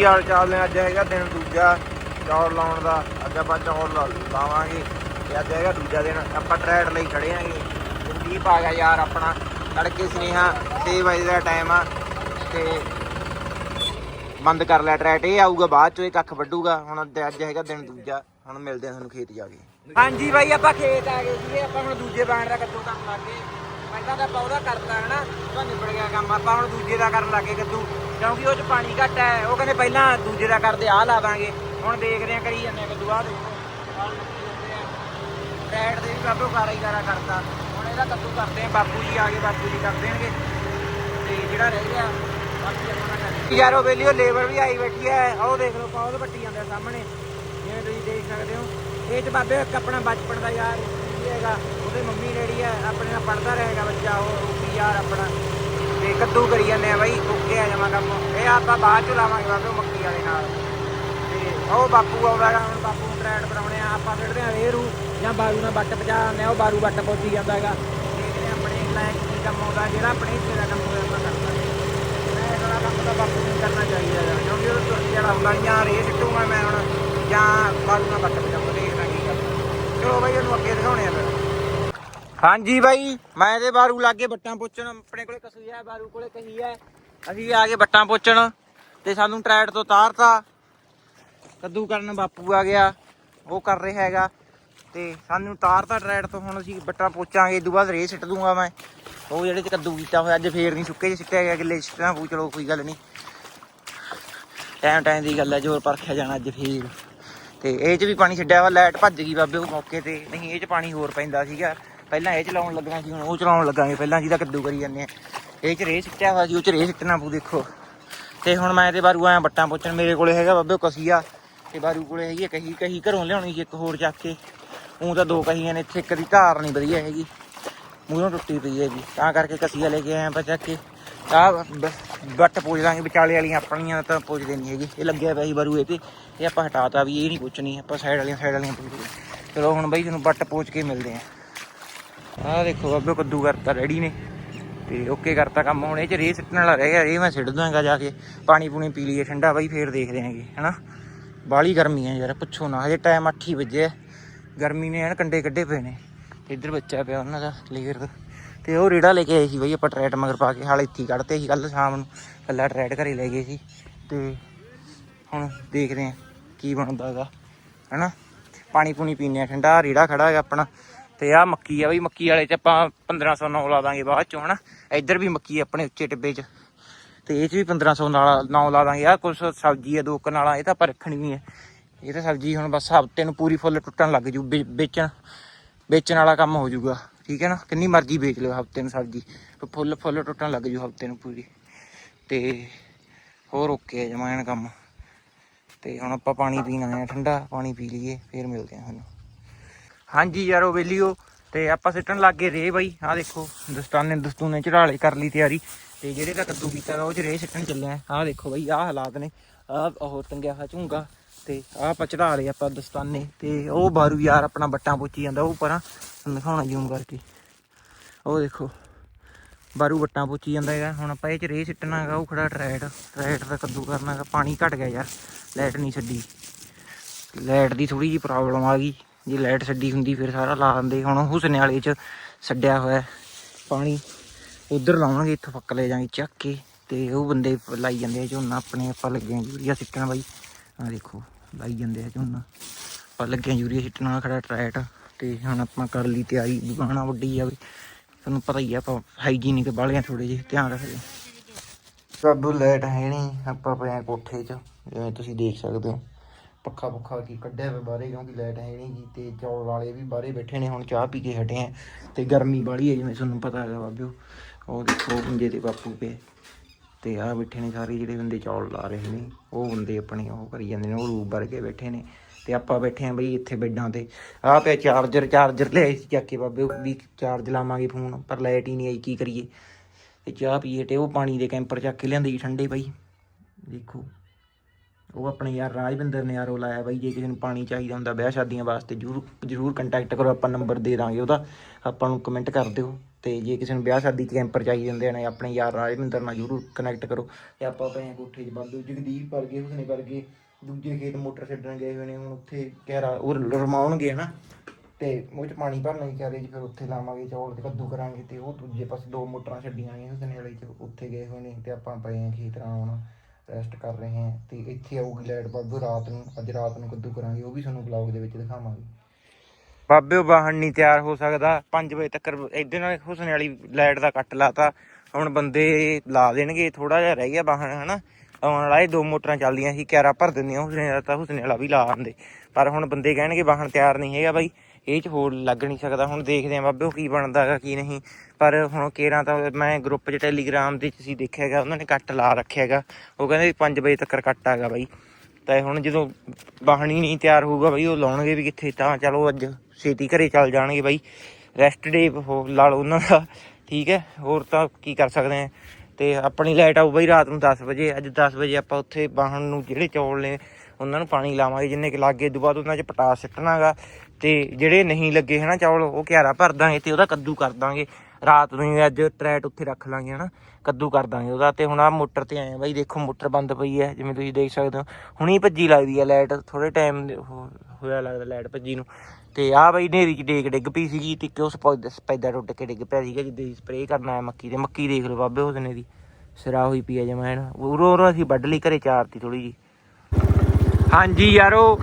ਕੀ ਹਾਲ ਚਾਲ ਨੇ, ਅੱਜ ਹੈਗਾ ਦਿਨ ਦੂਜਾ, ਚੌਲ ਲਾਉਣ ਦਾ, ਅੱਜ ਆਪਾਂ ਚੌਲ ਲਾਵਾਂਗੇ, ਤੇ ਅੱਜ ਹੈਗਾ ਦੂਜਾ ਦਿਨ, ਆਪਾਂ ਟਰੈਡ ਲਈ ਖੜੇ ਆਂਗੇ ਸੰਦੀਪ ਆ ਗਿਆ ਯਾਰ ਆਪਣਾ, ਤੜਕੇ ਸੁਨੇਹਾ 6 ਵਜੇ ਦਾ ਟਾਈਮ ਆ, ਤੇ ਬੰਦ ਕਰ ਲਿਆ ਟਰੈਟ ਇਹ ਆਊਗਾ ਬਾਅਦ ਚੋਂ, ਇਹ ਕੱਖ ਵੱਢੂਗਾ, ਹੁਣ ਅੱਜ ਹੈਗਾ ਦਿਨ ਦੂਜਾ, ਹੁਣ ਮਿਲਦੇ ਆ ਤੁਹਾਨੂੰ ਖੇਤ ਜਾ ਕੇ। ਹਾਂਜੀ ਬਾਈ, ਆਪਾਂ ਖੇਤ ਆ ਗਏ ਸੀਗੇ, ਆਪਾਂ ਹੁਣ ਦੂਜੇ ਬਾਣ ਦਾ ਕੱਦੂ ਕਰਨ ਲੱਗੇ ਪਹਿਲਾਂ ਤਾਂ ਆਪਾਂ ਉਹਦਾ ਕਰਤਾ, ਹਨਾ? ਉਹਦਾ ਨਿਬੜ ਗਿਆ ਕੰਮ। ਆਪਾਂ ਹੁਣ ਦੂਜੇ ਦਾ ਕਰਨ ਲੱਗੇ ਕੱਦੂ ਕਿਉਂਕਿ ਉਹ ਚ ਪਾਣੀ ਘੱਟ ਹੈ। ਉਹ ਕਹਿੰਦੇ ਪਹਿਲਾਂ ਦੂਜੇ ਦਾ ਕਰਦੇ, ਆਹ ਲਾ ਦਾਂਗੇ। ਹੁਣ ਦੇਖਦੇ ਆ ਕਰੀ ਜਾਂਦੇ ਆ ਕੱਦੂ ਆਹ ਦੇਖੋ। ਆਹ ਲੱਗੀ ਜਾਂਦੇ ਰੈਡ ਦੇ ਵੀ ਬਾਬੂ ਕਾਰਾ ਹੀ ਕਾਰਾ ਕਰਤਾ। ਹੁਣ ਇਹਦਾ ਕੱਦੂ ਕਰਦੇ ਆ ਬਾਪੂ ਜੀ ਆ ਗਏ ਬਾਪੂ ਜੀ ਕਰ ਦੇਣਗੇ। ਤੇ ਜਿਹੜਾ ਰਹਿ ਗਿਆ, ਬਾਕੀ ਆਪਣਾ ਕਰ ਯਾਰੋ ਵੇਲੀਓ ਲੇਬਰ ਵੀ ਆਈ ਬੈਠੀ ਹੈ। ਉਹ ਦੇਖ ਲਓ, ਪੌਦ ਪੱਟੀ ਜਾਂਦੇ ਸਾਹਮਣੇ। ਜਿਵੇਂ ਤੁਸੀਂ ਦੇਖ ਸਕਦੇ ਹੋ। ਇਹ ਚ ਬਾਬੇ, ਇੱਕ ਆਪਣਾ ਬਚਪਨ ਦਾ ਯਾਰ ਹੈਗਾ। ਉਹਦੇ ਮੰਮੀ ਡੈਡੀ ਹੈ ਆਪਣੇ ਨਾਲ ਪੜਦਾ ਰਹੇਗਾ ਬੱਚਾ, ਉਹ ਰੂਪੀ ਯਾਰ ਆਪਣਾ। ਤੇ ਕੱਦੂ ਕਰੀ ਜਾਂਦੇ ਆ ਬਾਈ ਓਕੇ ਆ ਜਾਵਾਂ ਕੰਮ। ਇਹ ਆਪਾਂ ਬਾਅਦ ਚ ਲਾਵਾਂਗੇ ਬਾਬੇ ਉਹ ਮੱਕੀ ਵਾਲੇ ਨਾਲ। ਤੇ ਉਹ ਬਾਪੂ ਆਉਂਦਾ ਹੈਗਾ, ਹੁਣ ਬਾਪੂ ਨੂੰ ਟਰੈਡ ਬਣਾਉਣੇ ਆ, ਆਪਾਂ ਫਿਰਦੇ ਆ ਰੇਰੂ, ਜਾਂ ਬਾਰੂ ਨਾਲ ਬੱਟ ਪਜਾ ਆਉਂਦੇ ਆ, ਉਹ ਬਾਰੂ ਬੱਟ ਪਹੁੰਚੀ ਜਾਂਦਾ ਹੈਗਾ। ਦੇਖਦੇ ਆ ਆਪਣੇ ਲਾਇਕ ਕੀ ਕੰਮ ਆਉਂਦਾ, ਜਿਹੜਾ ਆਪਣੇ ਹਿੱਸੇ ਦਾ ਕੰਮ ਹੋਇਆ, ਆਪਾਂ ਕਰਦਾ ਮੈਂ ਇਹਦਾ ਕੰਮ ਤਾਂ ਬਾਪੂ ਨੂੰ ਕਰਨਾ ਚਾਹੀਦਾ ਯਾਰ ਕਿਉਂਕਿ ਉਹ ਤੁਰਕੀ ਵਾਲਾ ਹੁੰਦਾ ਜਾਂ ਰੇ ਸਿੱਟੂਗਾ ਮੈਂ ਹੁਣ, ਜਾਂ ਬਾਰੂ ਨਾਲ ਬੱਟ ਪਜਾਉਂਗਾ ਦੇਖਦਾ ਕੀ ਕਰਦਾ ਚਲੋ ਬਾਈ, ਉਹਨੂੰ ਅੱਗੇ ਦਿਖਾਉਣੇ ਆ ਫਿਰ। ਹਾਂਜੀ ਬਾਈ, ਮੈਂ ਤੇ ਬਾਰੂ ਲਾਗੇ ਬੱਟਾਂ ਪੁੱਛਣ ਆਪਣੇ ਕੋਲੇ ਕਸੂਈ ਹੈ, ਬਾਰੂ ਕੋਲੇ ਕਹੀ ਹੈ। ਅਸੀਂ ਆ ਗਏ ਬੱਟਾਂ ਪੁੱਛਣ ਤੇ ਸਾਨੂੰ ਟਰੈਟ ਤੋਂ ਤਾਰਤਾ। ਕੱਦੂ ਕਰਨ ਬਾਪੂ ਆ ਗਿਆ, ਉਹ ਕਰ ਰਿਹਾ ਹੈਗਾ। ਤੇ ਸਾਨੂੰ ਤਾਰਤਾ ਟਰੈਟ ਤੋਂ, ਹੁਣ ਅਸੀਂ ਬੱਟਾਂ ਪੋਚਾਂਗੇ, ਇਹ ਤੋਂ ਬਾਅਦ ਰੇ ਸਿੱਟ ਦੂੰਗਾ ਮੈਂ। ਉਹ ਜਿਹੜੇ ਚ ਕੱਦੂ ਕੀਤਾ ਹੋਇਆ, ਅੱਜ ਫੇਰ ਨਹੀਂ ਸੁੱਕੇ ਚ ਸਿੱਟਿਆ ਗਿਆ ਗਿੱਲੇ 'ਚ ਸਿੱਟਣਾ ਪਊ, ਚਲੋ ਕੋਈ ਗੱਲ ਨਹੀਂ। ਟਾਈਮ ਟਾਈਮ ਦੀ ਗੱਲ ਹੈ, ਜੋਰ ਪਰਖਿਆ ਜਾਣਾ ਅੱਜ ਫੇਰ। ਤੇ ਇਹ ਚ ਵੀ ਪਾਣੀ ਛੱਡਿਆ ਵਾ, ਲਾਈਟ ਭੱਜ ਗਈ ਬਾਬੇ ਉਹ ਮੌਕੇ ਤੇ, ਨਹੀਂ, ਇਹ ਚ ਪਾਣੀ ਹੋਰ ਪੈਂਦਾ ਸੀਗਾ। ਪਹਿਲਾਂ ਇਹ ਚਲਾਉਣ ਲੱਗਣਾ ਸੀ, ਹੁਣ ਉਹ ਚਲਾਉਣ ਲੱਗਾਂਗੇ। ਪਹਿਲਾਂ ਜਿਹਦਾ ਕੱਦੂ ਕਰੀ ਜਾਂਦੇ ਆ। ਇਹ ਚ ਰੇ ਸਿੱਟਿਆ ਹੋਇਆ ਸੀ ਉਹ ਚ ਰੇ ਸਿੱਟਣਾ ਪਊ, ਦੇਖੋ। ਤੇ ਹੁਣ ਮੈਂ ਤੇ ਬਾਰੂ ਆਇਆ ਬੱਟਾਂ ਪੁੱਛਣ ਮੇਰੇ ਕੋਲੇ ਹੈਗਾ ਬਾਬੇ ਉਹ ਕਸੀਆ। ਤੇ ਬਾਰੂ ਕੋਲੇ ਹੈਗੀ ਆ ਕਹੀ ਕਹੀ ਘਰੋਂ ਲਿਆਉਣੀ ਸੀ ਇੱਕ ਹੋਰ ਚੱਕ ਕੇ। ਉਹ ਤਾਂ ਦੋ ਕਹੀਆਂ ਨੇ ਇੱਥੇ, ਇੱਕ ਦੀ ਧਾਰ ਨਹੀਂ ਵਧੀਆ ਹੈਗੀ। ਮੂਹਰੋਂ ਟੁੱਟੀ ਪਈ ਹੈਗੀ ਤਾਂ ਕਰਕੇ ਕਸੀਆ ਲੈ ਕੇ ਆਇਆ ਆਪਾਂ ਚੱਕ ਕੇ। ਆ ਬੱਟ ਪੁੱਛ ਦਾਂਗੇ ਵਿਚਾਲੇ ਵਾਲੀਆਂ, ਆਪਣੀਆਂ ਤਾਂ ਪੁੱਜਦੇ ਨਹੀਂ ਹੈਗੀ। ਇਹ ਲੱਗਿਆ ਪਿਆ ਸੀ ਬਾਰੂ ਇਹ ਤੇ। ਇਹ ਆਪਾਂ ਹਟਾਤਾ ਵੀ, ਇਹ ਨਹੀਂ ਪੁੱਛਣੀ ਆਪਾਂ ਸਾਈਡ ਵਾਲੀਆਂ ਸਾਈਡ ਵਾਲੀਆਂ ਪੁੱਛਦੇ ਚਲੋ ਹੁਣ ਬਾਈ, ਤੁਹਾਨੂੰ ਬੱਟ ਪੋਚ ਕੇ ਮਿਲਦੇ ਆ। ਆਹ ਦੇਖੋ ਬਾਬੇ ਕੱਦੂ ਕਰਤਾ ਰੈਡੀ ਨੇ। ਤੇ ਓਕੇ ਕਰਤਾ ਕੰਮ। ਹੁਣ ਇਹ ਚ ਰੇ ਸਿੱਟਣ ਵਾਲਾ ਰਹਿ ਗਿਆ। ਰੇ ਮੈਂ ਸਿੱਟ ਦਾਂਗਾ ਜਾ ਕੇ। ਪਾਣੀ ਪੂਣੀ ਪੀ ਲਈਏ ਠੰਡਾ ਬਾਈ, ਫੇਰ ਦੇਖਦੇ ਆਂਗੇ, ਹਨਾ? ਬਾਲੀ ਗਰਮੀ ਆ ਯਾਰ, ਪੁੱਛੋ ਨਾ। ਹਜੇ ਟਾਈਮ 8 ਹੀ ਵਜੇ ਗਰਮੀ ਨੇ ਐਨ ਕੰਡੇ ਕੱਢੇ ਪਏ ਨੇ। ਤੇ ਇੱਧਰ ਬੱਚਾ ਪਿਆ ਉਹਨਾਂ ਦਾ, ਲੇਅਰ ਦਾ। ਤੇ ਉਹ ਰੇੜਾ ਲੈ ਕੇ ਆਏ ਸੀ ਬਈ, ਆਪਾਂ ਟਰੈਟ ਮਗਰ ਪਾ ਕੇ। ਹਾਲੇ ਇੱਥੇ ਹੀ ਕੱਢਤੇ ਸੀ ਕੱਲ ਸ਼ਾਮ ਨੂੰ। ਕੱਲਾ ਟਰੈਟ ਘਰੇ ਲੈ ਗਏ ਸੀ। ਤੇ ਹੁਣ ਦੇਖਦੇ ਆਂ ਕੀ ਬਣਦਾ ਹੈਗਾ, ਹਨਾ? ਪਾਣੀ ਪੂਣੀ ਪੀਨੇ ਆ। ਠੰਡਾ ਰੇੜਾ ਖੜਾ ਹੈਗਾ ਆਪਣਾ। ਤੇ ਆ ਮੱਕੀ ਆ ਬਈ, ਮੱਕੀ ਵਾਲੇ ਚ ਆਪਾਂ 1509 ਲਾ ਦਾਂਗੇ ਬਾਅਦ ਚੋਂ, ਹਨਾ? ਇੱਧਰ ਵੀ ਮੱਕੀ ਆਪਣੇ ਉੱਚੇ ਟਿੱਬੇ ਚ। ਤੇ ਇਹ ਚ ਵੀ 1500 ਨਾਲ, ਨੌ ਲਾ ਦਾਂਗੇ। ਆ ਕੁਛ ਸਬਜ਼ੀ ਆ, ਦੋ ਕਨਾਲਾਂ ਇਹ ਤਾਂ ਆਪਾਂ ਰੱਖਣੀ ਵੀ ਹੈ ਇਹ ਤਾਂ ਸਬਜ਼ੀ ਹੁਣ ਬਸ ਹਫ਼ਤੇ ਨੂੰ ਪੂਰੀ ਫੁੱਲ ਟੁੱਟਣ ਲੱਗ ਜੂ ਵੇ- ਵੇਚਣ ਵੇਚਣ ਵਾਲਾ ਕੰਮ ਹੋ ਜਾਊਗਾ ਠੀਕ ਹੈ ਨਾ? ਕਿੰਨੀ ਮਰਜ਼ੀ ਵੇਚ ਲਿਓ ਹਫ਼ਤੇ ਨੂੰ ਸਬਜ਼ੀ। ਫੁੱਲ ਫੁੱਲ ਟੁੱਟਣ ਲੱਗ ਜੂ ਹਫ਼ਤੇ ਨੂੰ ਪੂਰੀ। ਤੇ ਹੋਰ ਓਕੇ ਜਮਾ ਐਨ ਕੰਮ। ਤੇ ਹੁਣ ਆਪਾਂ ਪਾਣੀ ਪੀਣ ਆਏ ਆ, ਠੰਡਾ ਪਾਣੀ ਪੀ ਲਈਏ, ਫੇਰ ਮਿਲਦੇ ਆ ਤੁਹਾਨੂੰ। ਹਾਂਜੀ ਯਾਰੋ ਵੇਲੀਓ, ਤੇ ਆਪਾਂ ਸਿੱਟਣ ਲੱਗ ਗਏ ਰੇ ਬਾਈ। ਆਹ ਦੇਖੋ ਦਸਤਾਨੇ ਦਸਤੂਨੇ ਚੜਾਲੇ ਕਰ ਲਈ ਤਿਆਰੀ, ਤੇ ਜਿਹੜੇ ਦਾ ਕੱਦੂ ਕੀਤਾ ਉਹ ਚ ਰੇ ਸਿੱਟਣ ਚੱਲਿਆ ਆਹ ਦੇਖੋ ਬਾਈ, ਆਹ ਹਾਲਾਤ ਨੇ। ਆਹ ਉਹ ਟੰਗਿਆ ਹੋਇਆ ਝੁੰਗਾ, ਤੇ ਆਹ ਆਪਾਂ ਚੜਾ ਲਏ ਆਪਾਂ ਦਸਤਾਨੇ ਤੇ ਉਹ ਬਾਰੂ ਯਾਰ ਆਪਣਾ ਬੱਟਾਂ ਪੋਚੀ ਜਾਂਦਾ ਉਹ ਪਰਾਂ। ਤੁਹਾਨੂੰ ਦਿਖਾਉਣਾ ਜ਼ੂਮ ਕਰਕੇ। ਉਹ ਦੇਖੋ, ਬਾਰੂ ਬੱਟਾਂ ਪੁੱਚੀ ਜਾਂਦਾ ਹੈਗਾ। ਹੁਣ ਆਪਾਂ ਇਹ ਚ ਰੇ ਸਿੱਟਣਾ ਹੈਗਾ, ਉਹ ਖੜਾ ਟਰੈਟ ਟਰੈਟ ਦਾ ਕੱਦੂ ਕਰਨਾ ਹੈਗਾ। ਪਾਣੀ ਘਟ ਗਿਆ ਯਾਰ, ਲਾਈਟ ਨਹੀਂ ਛੱਡੀ। ਲਾਈਟ ਦੀ ਥੋੜੀ ਜਿਹੀ ਪ੍ਰੋਬਲਮ ਆ ਗਈ। ਜੇ ਲਾਈਟ ਛੱਡੀ ਹੁੰਦੀ ਫਿਰ ਸਾਰਾ ਲਾ ਦਿੰਦੇ। ਹੁਣ ਹੁਸਨੇ ਵਾਲੇ ਚ ਛੱਡਿਆ ਹੋਇਆ ਪਾਣੀ। ਉਧਰ ਲਾਉਣਗੇ, ਇੱਥੋਂ ਫੱਕ ਲੈ ਜਾਾਂਗੇ ਚੱਕ ਕੇ। ਤੇ ਉਹ ਬੰਦੇ ਲਾਈ ਜਾਂਦੇ ਆ ਝੋਨਾ, ਆਪਣੇ ਆਪਾਂ ਲੱਗੇ ਆ ਯੂਰੀਆ ਸਿੱਟਣ ਬਾਈ। ਆ ਦੇਖੋ, ਲਾਈ ਜਾਂਦੇ ਆ ਝੋਨਾ। ਆਪਾਂ ਲੱਗੇ ਆ ਯੂਰੀਆ ਸਿੱਟਣ ਵਾਲਾ ਖੜਾ ਟਰੈਟ। ਤੇ ਹੁਣ ਆਪਾਂ ਕਰ ਲਈ ਤਿਆਰੀ, ਦੁਕਾਨਾ ਵੱਡੀ ਆ ਵੀ। ਤੁਹਾਨੂੰ ਪਤਾ ਹੀ ਆ, ਆਪਾਂ ਹਾਈਜੀਨਿਕ ਵਾਲਿਆਂ ਥੋੜੇ ਜਿਹੇ, ਧਿਆਨ ਰੱਖਦੇ ਸਾਬੂ ਲਾਈਟ ਹੈ ਨਹੀਂ, ਆਪਾਂ ਪਏ ਕੋਠੇ 'ਚ, ਜਿਵੇਂ ਤੁਸੀਂ ਦੇਖ ਸਕਦੇ ਹੋ। ਪੱਖਾ ਪੁੱਖਾ ਕੀ ਕੱਢਿਆ ਹੋਇਆ ਬਾਹਰੇ ਕਿਉਂਕਿ ਲਾਈਟ ਹੈ ਨਹੀਂ ਜੀ ਤੇ ਚੌਲ ਵਾਲੇ ਵੀ ਬਾਹਰੇ ਬੈਠੇ ਨੇ, ਹੁਣ ਚਾਹ ਪੀ ਕੇ ਹਟੇ ਆ ਤੇ ਗਰਮੀ ਬਾਲੀ ਹੈ ਜਿਵੇਂ ਤੁਹਾਨੂੰ ਪਤਾ ਹੈਗਾ ਬਾਬਿਓ। ਉਹ ਦੇਖੋ ਬੰਦੇ ਤੇ ਬਾਪੂ ਪਏ ਤੇ ਆ ਬੈਠੇ ਨੇ ਸਾਰੇ ਜਿਹੜੇ ਬੰਦੇ ਚੌਲ ਲਾ ਰਹੇ ਨੇ, ਉਹ ਬੰਦੇ ਆਪਣੇ ਉਹ ਕਰੀ ਜਾਂਦੇ ਨੇ, ਉਹ ਰੂਪ ਵਰਗੇ ਬੈਠੇ ਨੇ ਤੇ ਆਪਾਂ ਬੈਠੇ ਆ ਬਈ ਇੱਥੇ ਬੈਡਾਂ ਤੇ। ਆ ਪਿਆ ਚਾਰਜਰ ਚਾਰਜਰ ਲਿਆਏ ਸੀ ਚੱਕ ਕੇ ਬਾਬੇ ਵੀ ਚਾਰਜ ਲਾਵਾਂਗੇ ਫੋਨ ਪਰ ਲਾਈਟ ਹੀ ਨਹੀਂ ਆਈ, ਕੀ ਕਰੀਏ? ਤੇ ਚਾਹ ਪੀਏ ਤੇ ਉਹ ਪਾਣੀ ਦੇ ਕੈਂਪਰ ਚੱਕ ਕੇ ਲਿਆਂਦੇ ਜੀ ਠੰਡੇ ਬਾਈ। ਦੇਖੋ। ਉਹ ਆਪਣੇ ਯਾਰ ਰਾਜਵਿੰਦਰ ਨੇ ਆਰੋ ਲਾਇਆ ਬਾਈ, ਜੇ ਕਿਸੇ ਨੂੰ ਪਾਣੀ ਚਾਹੀਦਾ ਹੁੰਦਾ ਵਿਆਹ ਸ਼ਾਦੀਆਂ ਵਾਸਤੇ ਜਰੂਰ ਜਰੂਰ ਕੰਟੈਕਟ ਕਰੋ, ਆਪਾਂ ਨੰਬਰ ਦੇ ਦਾਂਗੇ ਉਹਦਾ, ਆਪਾਂ ਨੂੰ ਕਮੈਂਟ ਕਰ ਦਿਓ, ਤੇ ਜੇ ਕਿਸੇ ਨੂੰ ਵਿਆਹ ਸ਼ਾਦੀ ਕੈਂਪਰ ਚਾਹੀਦੇ ਹੁੰਦੇ ਨੇ, ਆਪਣੇ ਯਾਰ ਰਾਜਵਿੰਦਰ ਨਾਲ ਜਰੂਰ ਕਨੈਕਟ ਕਰੋ, ਤੇ ਆਪਾਂ ਪਏ ਕੋਠੇ 'ਚ ਬਾਦੂ ਜਗਦੀਪ ਵਰਗੇ, ਹੁਸਨੇ ਵਰਗੇ, ਦੂਜੇ ਖੇਤ ਮੋਟਰ ਛੱਡਣ ਗਏ ਹੋਏ ਨੇ, ਹੁਣ ਉੱਥੇ ਕਹਿਰਾ ਉਹ ਰਮਾਉਣਗੇ ਹਨਾ, ਤੇ ਉਹ ਚ ਪਾਣੀ ਭਰਨਾ ਹੀ ਕਹਦੇ ਜੀ, ਫਿਰ ਉੱਥੇ ਲਾਵਾਂਗੇ ਚੌਲ ਤੇ ਕੱਦੂ ਕਰਾਂਗੇ, ਤੇ ਉਹ ਦੂਜੇ ਪਾਸੇ ਦੋ ਮੋਟਰਾਂ ਛੱਡੀਆਂ ਨੇ, ਹੁਸਨੇ ਵਾਲੇ ਚ, ਉੱਥੇ ਗਏ ਹੋਏ ਨੇ, ਤੇ ਆਪਾਂ ਪਏ ਆ ਖੇਤ ਨਾਲ ਰੈਸਟ ਕਰ ਰਹੇ ਹਾਂ ਤੇ ਇੱਥੇ ਆਊਗੀ ਲਾਈਟ ਬਾਬੂ, ਰਾਤ ਨੂੰ, ਅੱਜ ਰਾਤ ਨੂੰ ਕੱਦੂ ਕਰਾਂਗੇ, ਉਹ ਵੀ ਤੁਹਾਨੂੰ ਵਲੌਗ ਦੇ ਵਿੱਚ ਦਿਖਾਵਾਂਗੇ। ਬਾਬੇ, ਉਹ ਵਾਹਣ ਨਹੀਂ ਤਿਆਰ ਹੋ ਸਕਦਾ 5 ਵਜੇ ਤੱਕ ਇਹਦੇ ਨਾਲ ਹੁਸਨੇ ਵਾਲੀ ਲਾਈਟ ਦਾ ਕੱਟ ਲਾਤਾ। ਹੁਣ ਬੰਦੇ ਲਾ ਦੇਣਗੇ ਥੋੜਾ ਜਿਹਾ ਰਹਿ ਗਿਆ ਵਾਹਣ, ਹਨਾ? ਆਉਣ ਵਾਲਾ ਇਹ ਦੋ ਮੋਟਰਾਂ ਚੱਲਦੀਆਂ ਸੀ, ਕਿਆਰਾ ਭਰ ਦਿੰਦੀਆਂ ਹੁਸਨੇ ਵਾਲਾ ਤਾਂ ਹੁਸਨੇ ਵਾਲਾ ਵੀ ਲਾ ਆਂਦੇ ਪਰ ਹੁਣ ਬੰਦੇ ਕਹਿਣਗੇ ਵਾਹਣ ਤਿਆਰ ਨਹੀਂ ਹੈਗਾ ਬਾਈ। ਇਹ ਚ ਹੋਰ ਲੱਗ ਨਹੀਂ ਸਕਦਾ। ਹੁਣ ਦੇਖਦੇ ਆਂ ਬਾਬੇ ਉਹ ਕੀ ਬਣਦਾ ਹੈਗਾ, ਕੀ ਨਹੀਂ। ਪਰ ਹੁਣ ਕੇਰਾਂ ਤਾਂ ਮੈਂ ਗਰੁੱਪ 'ਚ ਟੈਲੀਗ੍ਰਾਮ ਦੇ 'ਚ ਸੀ ਦੇਖਿਆ ਹੈਗਾ, ਉਹਨਾਂ ਨੇ ਕੱਟ ਲਾ ਰੱਖਿਆ ਹੈਗਾ। ਉਹ ਕਹਿੰਦੇ 5 ਵਜੇ ਤੱਕ ਕੱਟ ਹੈਗਾ ਬਾਈ। ਤਾਂ ਹੁਣ ਜਦੋਂ ਵਾਹਣੀ ਨਹੀਂ ਤਿਆਰ ਹੋਊਗਾ ਬਾਈ, ਉਹ ਲਾਉਣਗੇ ਵੀ ਕਿੱਥੇ, ਤਾਂ ਚਲੋ ਅੱਜ ਛੇਤੀ ਘਰੇ ਚੱਲ ਜਾਣਗੇ ਬਾਈ। ਰੈਸਟ ਡੇ ਹੋ ਲਾ ਲਓ ਉਹਨਾਂ ਦਾ, ਠੀਕ ਹੈ। ਹੋਰ ਤਾਂ ਕੀ ਕਰ ਸਕਦੇ ਆ ਤੇ ਆਪਣੀ ਲਾਈਟ ਆਊ ਬਾਈ ਰਾਤ ਨੂੰ 10 ਵਜੇ, ਅੱਜ 10 ਵਜੇ ਆਪਾਂ ਉੱਥੇ ਵਾਹਣ ਨੂੰ ਜਿਹੜੇ ਚੌਲ ਨੇ ਉਹਨਾਂ ਨੂੰ ਪਾਣੀ ਲਾਵਾਂਗੇ, ਜਿੰਨੇ ਕਿ ਲੱਗੇ ਤੋਂ ਬਾਅਦ ਉਹਨਾਂ 'ਚ ਪਟਾਸ ਸਿੱਟਣਾਗਾ। ਤੇ ਜਿਹੜੇ ਨਹੀਂ ਲੱਗੇ ਹਨਾ ਚੌਲ, ਉਹ ਕਿਆਰਾ ਭਰ ਦਾਂਗੇ ਤੇ ਉਹਦਾ ਕੱਦੂ ਕਰ ਦਾਂਗੇ। ਰਾਤ ਨੂੰ ਅੱਜ ਟਰੈਟ ਉੱਥੇ ਰੱਖ ਲਾਂਗੇ ਹਨਾ, ਕੱਦੂ ਕਰ ਦਾਂਗੇ ਉਹਦਾ। ਤੇ ਹੁਣ ਆ ਮੋਟਰ ਤੇ ਆਏ ਆ ਬਾਈ, ਦੇਖੋ ਮੋਟਰ ਬੰਦ ਪਈ ਹੈ, ਜਿਵੇਂ ਤੁਸੀਂ ਦੇਖ ਸਕਦੇ ਹੋ। ਹੁਣੀ ਭੱਜੀ ਲੱਗਦੀ ਹੈ ਲਾਈਟ ਥੋੜੇ ਟਾਈਮ ਹੋਇਆ ਲੱਗਦਾ ਲਾਈਟ ਭੱਜੀ ਨੂੰ। ਤੇ ਆ ਬਾਈ ਨੇਰੀ ਚ ਡੇਕ ਡਿੱਗ ਪਈ ਸੀਗੀ, ਤੇ ਕਿ ਉਸ ਸਪੈਦਾ ਟੁੱਟ ਕੇ ਡਿੱਗ ਪਿਆ ਸੀਗਾ, ਜਿੱਦੇ ਸਪਰੇਅ ਕਰਨ ਆਇਆ ਮੱਕੀ ਤੇ ਮੱਕੀ ਦੇਖ ਲਓ ਬਾਬੇ ਉਹਨੇ ਦੀ। ਸਿਰਾ ਹੋਈ ਪਈ ਆ ਜਮੈਣ ਉਰੋਂ ਉਰੋਂ ਅਸੀਂ ਵੱਢ ਲਈ, ਘਰੇ ਚਾਰਤੀ ਥੋੜੀ ਜੀ ਹਾਂਜੀ ਯਾਰੋ,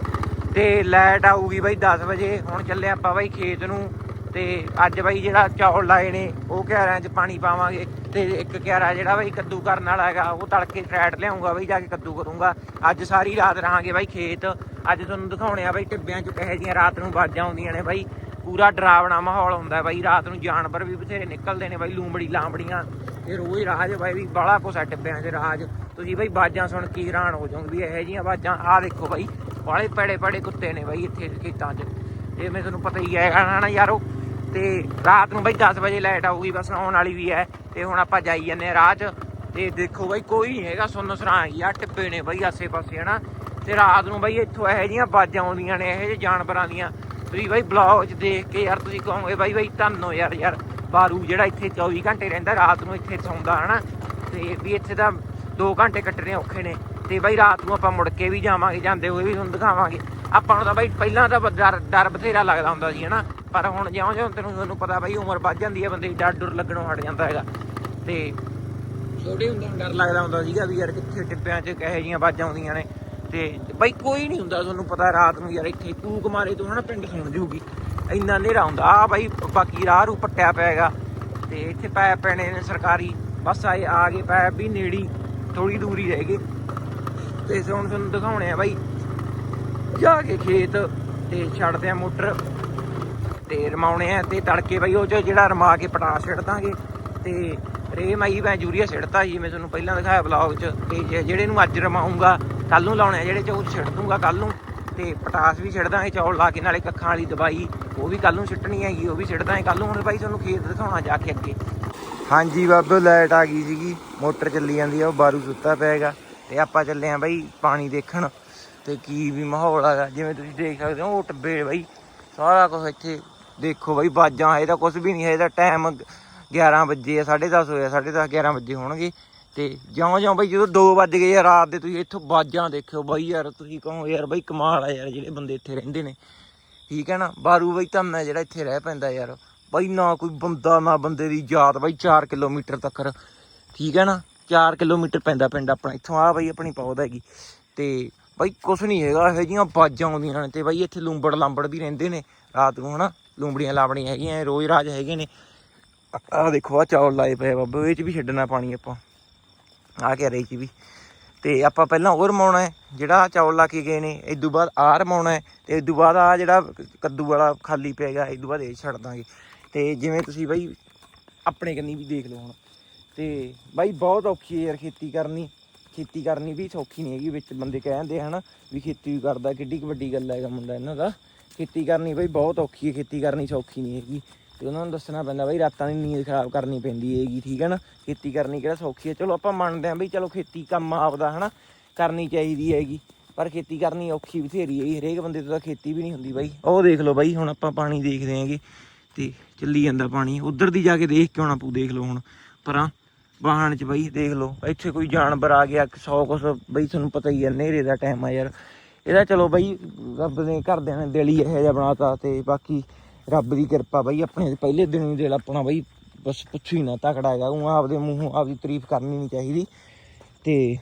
ਤੇ ਲਾਈਟ ਆਊਗੀ ਬਾਈ 10 ਵਜੇ। ਹੁਣ ਚੱਲੇ ਆਪਾਂ ਬਾਈ ਖੇਤ ਨੂੰ। ਤੇ ਅੱਜ ਬਾਈ ਜਿਹੜਾ ਚੌਲ ਲਾਏ ਨੇ, ਉਹ ਕਿਆਰਿਆਂ 'ਚ ਪਾਣੀ ਪਾਵਾਂਗੇ। ਤੇ ਇੱਕ ਕਿਆਰਾ ਜਿਹੜਾ ਬਾਈ ਕੱਦੂ ਕਰਨ ਵਾਲਾ ਹੈਗਾ, ਉਹ ਤੜਕੇ ਟਰੈਟ ਲਿਆਉਂਗਾ ਬਾਈ, ਜਾ ਕੇ ਕੱਦੂ ਕਰੂੰਗਾ। ਅੱਜ ਸਾਰੀ ਰਾਤ ਰਹਾਂਗੇ ਬਾਈ ਖੇਤ। ਅੱਜ ਤੁਹਾਨੂੰ ਦਿਖਾਉਣੇ ਆ ਬਾਈ ਟਿੱਬਿਆਂ 'ਚ ਕਹੇ ਜੀਆਂ ਰਾਤ ਨੂੰ ਵਾਜਾਂ ਆਉਂਦੀਆਂ ਨੇ ਬਾਈ। ਪੂਰਾ ਡਰਾਵਣਾ ਮਾਹੌਲ ਹੁੰਦਾ ਬਾਈ, ਰਾਤ ਨੂੰ ਜਾਨਵਰ ਵੀ ਬਥੇਰੇ ਨਿਕਲਦੇ ਨੇ ਬਾਈ ਲੂੰਬੜੀ ਲਾਂਬੜੀਆਂ ਤੇ ਰੋਜ਼ ਰਾਜ ਬਾਈ ਵੀ ਬੜਾ ਕੁਛ ਆ ਟਿੱਬਿਆਂ 'ਚ ਰਾਜ। ਤੁਸੀਂ ਬਾਈ ਬਾਜਾਂ ਸੁਣ ਕੇ ਹੈਰਾਨ ਹੋ ਜਾਓਗੇ ਵੀ ਇਹੋ ਜੀਆਂ ਬਾਜਾਂ, ਆਹ ਦੇਖੋ ਬਾਈ ਬਾਲੇ ਪੜੇ ਪੜੇ ਕੁੱਤੇ ਨੇ ਬਾਈ ਇੱਥੇ ਖੇਤਾਂ 'ਚ। ਇਹ ਮੈਂ ਤੁਹਾਨੂੰ ਪਤਾ ਹੀ ਹੈ ਨਾ ਯਾਰੋ। ਤੇ ਰਾਤ ਨੂੰ ਬਾਈ 10 ਵਜੇ ਲਾਈਟ ਆਊਗੀ, ਬਸ ਆਉਣ ਵਾਲੀ ਵੀ ਹੈ। ਤੇ ਹੁਣ ਆਪਾਂ ਜਾਈ ਜੰਨੇ ਰਾਹ 'ਚ। ਤੇ ਦੇਖੋ ਬਾਈ, ਕੋਈ ਨਹੀਂ ਹੈਗਾ, ਸੁੰਨ ਸਰਾਂ ਆ ਟਿੱਪੇ ਨੇ ਬਾਈ ਆਸੇ ਪਾਸੇ ਹਨਾ। ਤੇ ਰਾਤ ਨੂੰ ਬਾਈ ਇੱਥੋਂ ਇਹੋ ਜੀਆਂ ਬਾਜਾਂ ਆਉਂਦੀਆਂ ਨੇ, ਇਹੋ ਜਿਹੇ ਜਾਨਵਰਾਂ ਦੀਆਂ। ਤੁਸੀਂ ਬਾਈ ਬਲੌਗ 'ਚ ਦੇਖ ਕੇ ਯਾਰ, ਤੁਸੀਂ ਕਹੋਗੇ ਬਾਈ ਬਾਈ ਧੰਨੋ ਯਾਰ ਯਾਰ। ਬਾਰੂ ਜਿਹੜਾ ਇੱਥੇ 24 ਘੰਟੇ ਰਹਿੰਦਾ, ਰਾਤ ਨੂੰ ਇੱਥੇ ਸੌਂਦਾ, ਹਨਾ? ਤੇ ਵੀ ਇੱਥੇ ਤਾਂ 2 ਘੰਟੇ ਕੱਟਣੇ ਔਖੇ ਨੇ। ਤੇ ਬਾਈ ਰਾਤ ਨੂੰ ਆਪਾਂ ਮੁੜ ਕੇ ਵੀ ਜਾਵਾਂਗੇ, ਜਾਂਦੇ ਹੋਏ ਵੀ ਤੁਹਾਨੂੰ ਦਿਖਾਵਾਂਗੇ। ਆਪਾਂ ਨੂੰ ਤਾਂ ਬਾਈ ਪਹਿਲਾਂ ਤਾਂ ਡਰ ਡਰ ਬਥੇਰਾ ਲੱਗਦਾ ਹੁੰਦਾ ਸੀ, ਹਨਾ? ਪਰ ਹੁਣ ਜਿਉਂ ਜਿਉਂ ਤੈਨੂੰ ਤੁਹਾਨੂੰ ਪਤਾ ਬਾਈ ਉਮਰ ਵੱਧ ਜਾਂਦੀ ਹੈ ਬੰਦੇ ਦੀ ਡਰ, ਡੁਰ ਲੱਗਣੋਂ ਹਟ ਜਾਂਦਾ ਹੈਗਾ। ਤੇ ਛੋਟੇ ਹੁੰਦੇ, ਡਰ ਲੱਗਦਾ ਹੁੰਦਾ ਸੀਗਾ ਵੀ ਯਾਰ ਕਿੱਥੇ ਟਿੱਬਿਆਂ 'ਚ ਕਹੇ ਜੀਆਂ ਵੱਜ ਆਉਂਦੀਆਂ ਨੇ। ਤੇ ਬਾਈ ਕੋਈ ਨਹੀਂ ਹੁੰਦਾ, ਤੁਹਾਨੂੰ ਪਤਾ ਰਾਤ ਨੂੰ ਯਾਰ ਇੱਥੇ ਕੂਕ ਮਾਰੇ ਤੋਂ, ਹਨਾ? ਪਿੰਡ ਸੁਣ ਜੂਗੀ। ਇੰਨਾ ਹਨੇਰਾ ਹੁੰਦਾ। ਆ ਬਾਈ, ਬਾਕੀ ਰਾਹ ਰੂ ਪੱਟਿਆ ਪਿਆਗਾ। ਤੇ ਇੱਥੇ ਪੈ ਪੈਣੇ ਨੇ ਸਰਕਾਰੀ ਬਸ, ਆਏ ਆ ਗਏ ਪੈ ਵੀ ਨੇੜੀ ਥੋੜੀ ਦੂਰੀ ਰਹਿ ਗਏ ਤੇ ਹੁਣ ਤੁਹਾਨੂੰ ਦਿਖਾਉਣੇ ਆ ਬਾਈ। ਜਾ ਕੇ ਖੇਤ ਤੇ ਛੱਡਦੇ ਆ ਮੋਟਰ। ਤੇ ਰਮਾਉਣੇ ਆ ਤੇ ਤੜਕੇ ਬਾਈ ਉਹ ਚ ਜਿਹੜਾ ਰਮਾ ਕੇ ਪਟਾਸ ਛੱਡ ਦਾਂਗੇ। ਤੇ ਰੇ ਮਾਈ ਮੈਂ ਯੂਰੀਆ ਛੱਡਤਾ ਜੀ, ਮੈਂ ਤੁਹਾਨੂੰ ਪਹਿਲਾਂ ਦਿਖਾਇਆ ਵਲੌਗ 'ਚ। ਤੇ ਜੇ- ਜਿਹੜੇ ਨੂੰ ਅੱਜ ਰਮਾਉਂਗਾ ਕੱਲ ਨੂੰ ਲਾਉਣੇ ਆ, ਜਿਹੜੇ ਚ ਉਹ ਛੱਡ ਦੂੰਗਾ ਕੱਲ ਨੂੰ। ਤੇ ਪਟਾਸ ਵੀ ਛੱਡਦਾ ਹੈ ਚੌਲ ਲਾ ਕੇ ਨਾਲੇ ਕੱਖਾਂ ਵਾਲੀ ਦਵਾਈ, ਉਹ ਵੀ ਕੱਲ ਨੂੰ ਛੱਟਣੀ ਹੈਗੀ, ਉਹ ਵੀ ਛੱਡਦਾ ਹੈ। ਕੱਲ ਨੂੰ ਹੁਣ ਬਾਈ ਤੁਹਾਨੂੰ ਖੇਤ ਦਿਖਾਉਣਾ ਜਾ ਕੇ ਅੱਗੇ। ਹਾਂਜੀ ਬਾਬੇ, ਲਾਈਟ ਆ ਗਈ ਸੀਗੀ, ਮੋਟਰ ਚੱਲੀ ਜਾਂਦੀ ਆ, ਉਹ ਬਾਰੂ ਸੁੱਤਾ ਪਿਆਗਾ ਤੇ ਆਪਾਂ ਚੱਲੇ ਆ ਬਾਈ ਪਾਣੀ ਦੇਖਣ, ਤੇ ਕੀ ਵੀ ਮਾਹੌਲ ਹੈਗਾ ਜਿਵੇਂ ਤੁਸੀਂ ਦੇਖ ਸਕਦੇ ਹੋ, ਉਹ ਟੱਬੇ ਬਾਈ। ਸਾਰਾ ਕੁਝ ਇੱਥੇ ਦੇਖੋ ਬਾਈ, ਬਾਜਾਂ ਇਹ ਤਾਂ ਕੁਝ ਵੀ ਨਹੀਂ ਹੈ, ਇਹਦਾ ਟਾਈਮ 11 ਵਜੇ ਆ 10:30 ਹੋਇਆ 10:30 11 ਵਜੇ ਹੋਣਗੇ। ਤੇ ਜਿਉਂ ਜਿਉਂ ਬਾਈ ਜਦੋਂ 2 ਵੱਜ ਗਏ ਯਾਰ ਰਾਤ ਦੇ, ਤੁਸੀਂ ਇੱਥੋਂ ਬਾਜਾਂ ਦੇਖਿਓ ਬਾਈ ਯਾਰ, ਤੁਸੀਂ ਕਹੋ ਯਾਰ ਬਾਈ ਕਮਾਲ ਆ ਯਾਰ, ਜਿਹੜੇ ਬੰਦੇ ਇੱਥੇ ਰਹਿੰਦੇ ਨੇ। ਠੀਕ ਹੈ ਨਾ? ਬਾਰੂ ਬਾਈ ਤਾਂ ਮੈਂ ਜਿਹੜਾ ਇੱਥੇ ਰਹਿ ਪੈਂਦਾ ਯਾਰ। ਬਾਈ ਨਾ ਕੋਈ ਬੰਦਾ, ਨਾ ਬੰਦੇ ਦੀ ਜਾਤ ਬਾਈ 4 ਕਿਲੋਮੀਟਰ ਤੱਕ। ਠੀਕ ਹੈ ਨਾ? 4 ਕਿਲੋਮੀਟਰ ਪੈਂਦਾ ਪਿੰਡ ਆਪਣਾ। ਇੱਥੋਂ ਆ ਬਾਈ ਆਪਣੀ ਪੌਦ ਹੈਗੀ। ਤੇ ਬਾਈ ਕੁਛ ਨਹੀਂ ਹੈਗਾ, ਇਹੋ ਜਿਹੀਆਂ ਬਾਜਾਂ ਆਉਂਦੀਆਂ ਨੇ ਤੇ ਬਾਈ ਇੱਥੇ ਲੂੰਬੜ ਲਾਂਬੜ ਵੀ ਰਹਿੰਦੇ ਨੇ ਰਾਤ ਨੂੰ, ਹਨਾ? ਲੂੰਬੜੀਆਂ ਲਾਵਣੀਆਂ ਹੈਗੀਆਂ ਰੋਜ਼ ਰਾਜ ਹੈਗੇ ਨੇ। ਆਹ ਦੇਖੋ ਆ ਚੌਲ ਲਾਏ ਪਏ ਆ ਬਾਬੇ ਇਹ ਚ ਵੀ ਛੱਡਣਾ ਪਾਣੀ ਆਪਾਂ। ਆ ਕੇ ਰਹੀ ਚ ਵੀ ਤੇ ਆਪਾਂ ਪਹਿਲਾਂ ਉਹ ਰਮਾਉਣਾ ਹੈ, ਜਿਹੜਾ ਚੌਲ ਲਾ ਕੇ ਗਏ ਨੇ ਇਸ ਤੋਂ ਬਾਅਦ ਆ ਰਮਾਉਣਾ ਹੈ, ਤੇ ਇਸ ਤੋਂ ਬਾਅਦ ਆ ਜਿਹੜਾ ਕੱਦੂ ਵਾਲਾ ਖਾਲੀ ਪਿਆਗਾ ਇਸ ਤੋਂ ਬਾਅਦ ਇਹ ਛੱਡ ਦਾਂਗੇ। ਤੇ ਜਿਵੇਂ ਤੁਸੀਂ ਬਾਈ ਆਪਣੇ ਕੰਨੀ ਵੀ ਦੇਖ ਲਓ ਹੁਣ। ਤੇ ਬਾਈ ਬਹੁਤ ਔਖੀ ਹੈ ਯਾਰ ਖੇਤੀ ਕਰਨੀ। ਖੇਤੀ ਕਰਨੀ ਵੀ ਸੌਖੀ ਨਹੀਂ ਹੈਗੀ, ਵਿੱਚ ਬੰਦੇ ਕਹਿੰਦੇ ਹਨਾ ਵੀ ਖੇਤੀ ਵੀ ਕਰਦਾ, ਕਿੱਡੀ ਕੁ ਵੱਡੀ ਗੱਲ ਹੈਗਾ ਮੁੰਡਾ ਇਹਨਾਂ ਦਾ। ਖੇਤੀ ਕਰਨੀ ਬਈ ਬਹੁਤ ਔਖੀ ਹੈ, ਖੇਤੀ ਕਰਨੀ ਸੌਖੀ ਨਹੀਂ ਹੈਗੀ। ਤੇ ਉਹਨਾਂ ਨੂੰ ਦੱਸਣਾ ਪੈਂਦਾ ਬਈ ਰਾਤਾਂ ਦੀ ਨੀਂਦ ਖਰਾਬ ਕਰਨੀ ਪੈਂਦੀ ਹੈਗੀ, ਠੀਕ ਹੈ ਨਾ? ਖੇਤੀ ਕਰਨੀ ਕਿਹੜਾ ਸੌਖੀ ਹੈ ਚਲੋ ਆਪਾਂ ਮੰਨਦੇ ਆਂ ਬਈ ਚਲੋ ਖੇਤੀ ਕੰਮ ਆਪਦਾ ਹਨਾ ਕਰਨੀ ਚਾਹੀਦੀ ਹੈਗੀ, ਪਰ ਖੇਤੀ ਕਰਨੀ ਔਖੀ ਬਥੇਰੀ ਹੈ ਹਰੇਕ ਬੰਦੇ ਤੋਂ ਤਾਂ ਖੇਤੀ ਵੀ ਨਹੀਂ ਹੁੰਦੀ ਬਾਈ। ਉਹ ਦੇਖ ਲਓ ਬਾਈ, ਹੁਣ ਆਪਾਂ ਪਾਣੀ ਦੇਖਦੇ ਆਂਗੇ ਤੇ ਚੱਲੀ ਜਾਂਦਾ ਪਾਣੀ, ਉਧਰ ਦੀ ਜਾ ਕੇ ਦੇਖ ਕੇ ਆਉਣਾ ਪਊ, ਦੇਖ ਲਓ ਹੁਣ। ਪਰਾਂ ਵਾਹਣ ਚ ਬਾਈ ਦੇਖ ਲਓ, ਇੱਥੇ ਕੋਈ ਜਾਨਵਰ ਆ ਗਿਆ 100 ਕੁਛ ਬਈ ਤੁਹਾਨੂੰ ਪਤਾ ਹੀ ਹੈ ਨੇਰੇ ਦਾ ਟਾਈਮ ਆ ਯਾਰ। ਇਹਦਾ ਚਲੋ ਬਈ ਰੱਬ ਨੇ ਘਰਦਿਆਂ ਨੇ ਦਿਲ ਹੀ ਇਹੋ ਜਿਹਾ ਬਣਾਤਾ ਤੇ ਬਾਕੀ ਰੱਬ ਦੀ ਕਿਰਪਾ ਬਾਈ, ਆਪਣੇ ਪਹਿਲੇ ਦਿਨ ਹੀ ਦਿਲ ਆਪਣਾ ਬਈ, ਬਸ ਪੁੱਛੋ ਹੀ ਨਾ ਤਕੜਾ ਹੈਗਾ ਉਹ ਆਪਦੇ ਮੂੰਹੋਂ ਆਪਦੀ ਤਾਰੀਫ ਕਰਨੀ ਨਹੀਂ ਚਾਹੀਦੀ। ਤੇ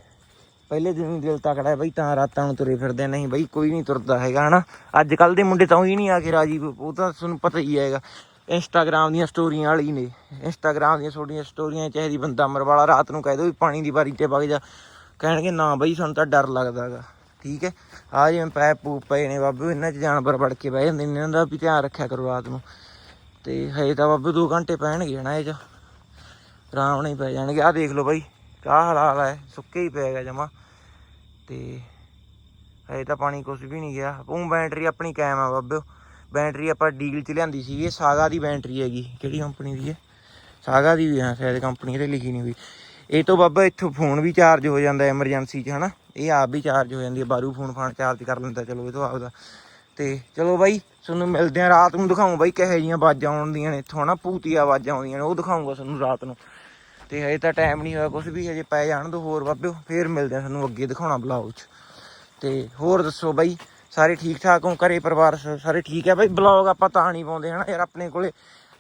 ਪਹਿਲੇ ਦਿਨ ਹੀ ਦਿਲ ਤਕੜਾ ਹੈ ਬਈ, ਤਾਂ ਰਾਤਾਂ ਨੂੰ ਤੁਰੇ ਫਿਰਦੇ ਨਹੀਂ ਬਈ, ਕੋਈ ਨਹੀਂ ਤੁਰਦਾ ਹੈਗਾ, ਹਨਾ? ਅੱਜ ਕੱਲ ਦੇ ਮੁੰਡੇ ਤਾਂ ਹੀ ਨਹੀਂ ਆ ਕੇ ਰਾਜੀ, ਉਹ ਤਾਂ ਤੁਹਾਨੂੰ ਪਤਾ ਹੀ ਹੈਗਾ। ਇੰਸਟਾਗ੍ਰਾਮ ਦੀਆਂ ਸਟੋਰੀਆਂ ਵਾਲੀ ਨੇ, ਇੰਸਟਾਗ੍ਰਾਮ ਦੀਆਂ ਛੋਟੀਆਂ ਸਟੋਰੀਆਂ ਚਾਹੀਦੀ ਬੰਦਾ ਮਰਵਾਲਾ, ਰਾਤ ਨੂੰ ਕਹਿ ਦੋ ਵੀ ਪਾਣੀ ਦੀ ਵਾਰੀ ਤੇ ਵਗ ਜਾ। ਕਹਿਣਗੇ, ਨਾ ਬਈ, ਸਾਨੂੰ ਤਾਂ ਡਰ ਲੱਗਦਾਗਾ ਠੀਕ ਹੈ? ਆ ਜਿਵੇਂ ਪੈਪ ਪੂ ਪਏ ਨੇ ਬਾਬੂ, ਇਹਨਾਂ 'ਚ ਜਾਨਵਰ ਵੜ ਕੇ ਬਹਿ ਜਾਂਦੇ ਨੇ, ਇਹਨਾਂ ਦਾ ਵੀ ਧਿਆਨ ਰੱਖਿਆ ਕਰੋ ਰਾਤ ਨੂੰ। ਤੇ ਹਜੇ ਤਾਂ ਬਾਬੂ 2 ਘੰਟੇ ਪੈਣਗੇ ਨਾ ਇਹ 'ਚ। ਆਰਾਮ ਨਾਲ ਹੀ ਪੈ ਜਾਣਗੇ। ਆਹ ਦੇਖ ਲਓ ਬਾਈ, ਆਹ ਹਾਲਾਤ ਹੈ, ਸੁੱਕੇ ਹੀ ਪੈ ਗਿਆ ਜਮਾ। ਤੇ ਹਜੇ ਤਾਂ ਪਾਣੀ ਕੁਛ ਵੀ ਨਹੀਂ ਗਿਆ। ਉਹ ਬੈਟਰੀ ਆਪਣੀ ਕਾਇਮ ਆ ਬਾਬਿਓ ਬੈਟਰੀ ਆਪਾਂ ਡੀਲ ਚ ਲਿਆਂਦੀ ਸੀ, ਇਹ ਸਾਗਾ ਦੀ ਬੈਟਰੀ ਹੈਗੀ। ਕਿਹੜੀ ਕੰਪਨੀ ਦੀ ਹੈ? ਸਾਗਾ ਦੀ ਵੀ ਆ, ਸ਼ਾਇਦ ਕੰਪਨੀ ਤੇ ਲਿਖੀ ਨਹੀਂ ਹੋਈ। ਇਹ ਤੋਂ ਬਾਬਾ ਇੱਥੋਂ ਫੋਨ ਵੀ ਚਾਰਜ ਹੋ ਜਾਂਦਾ ਐਮਰਜੈਂਸੀ 'ਚ, ਹਨਾ? ਇਹ ਆਪ ਵੀ ਚਾਰਜ ਹੋ ਜਾਂਦੀ ਹੈ ਬਾਰੂ ਫੋਨ ਫਾਨ ਚਾਰਜ ਕਰ ਲੈਂਦਾ, ਚਲੋ ਇਹ ਤੋਂ ਆਪਦਾ। ਤੇ ਚਲੋ ਬਾਈ, ਤੁਹਾਨੂੰ ਮਿਲਦੇ ਆ ਰਾਤ ਨੂੰ ਦਿਖਾਉਂ ਬਾਈ ਕਿਹੋ ਜੀਆਂ ਆਵਾਜ਼ਾਂ ਆਉਂਦੀਆਂ ਨੇ ਇੱਥੋਂ ਨਾ ਭੂਤੀ ਆਵਾਜ਼ਾਂ ਆਉਂਦੀਆਂ ਨੇ, ਉਹ ਦਿਖਾਉਂਗਾ ਤੁਹਾਨੂੰ ਰਾਤ ਨੂੰ। ਤੇ ਹਜੇ ਤਾਂ ਟਾਈਮ ਨਹੀਂ ਹੋਇਆ ਕੁਝ ਵੀ, ਹਜੇ ਪੈ ਜਾਣ ਦੋ ਹੋਰ ਬਾਬਿਓ, ਫੇਰ ਮਿਲਦੇ ਆ ਤੁਹਾਨੂੰ ਅੱਗੇ ਦਿਖਾਉਣਾ ਬਲੌਗ 'ਚ। ਤੇ ਹੋਰ ਦੱਸੋ ਬਾਈ, ਸਾਰੇ ਠੀਕ ਠਾਕ ਹੋ? ਘਰੇ ਪਰਿਵਾਰ ਸਾਰੇ ਠੀਕ ਹੈ ਬਾਈ? ਬਲੌਗ ਆਪਾਂ ਤਾਂ ਨਹੀਂ ਪਾਉਂਦੇ, ਹਨਾ ਯਾਰ, ਆਪਣੇ ਕੋਲੇ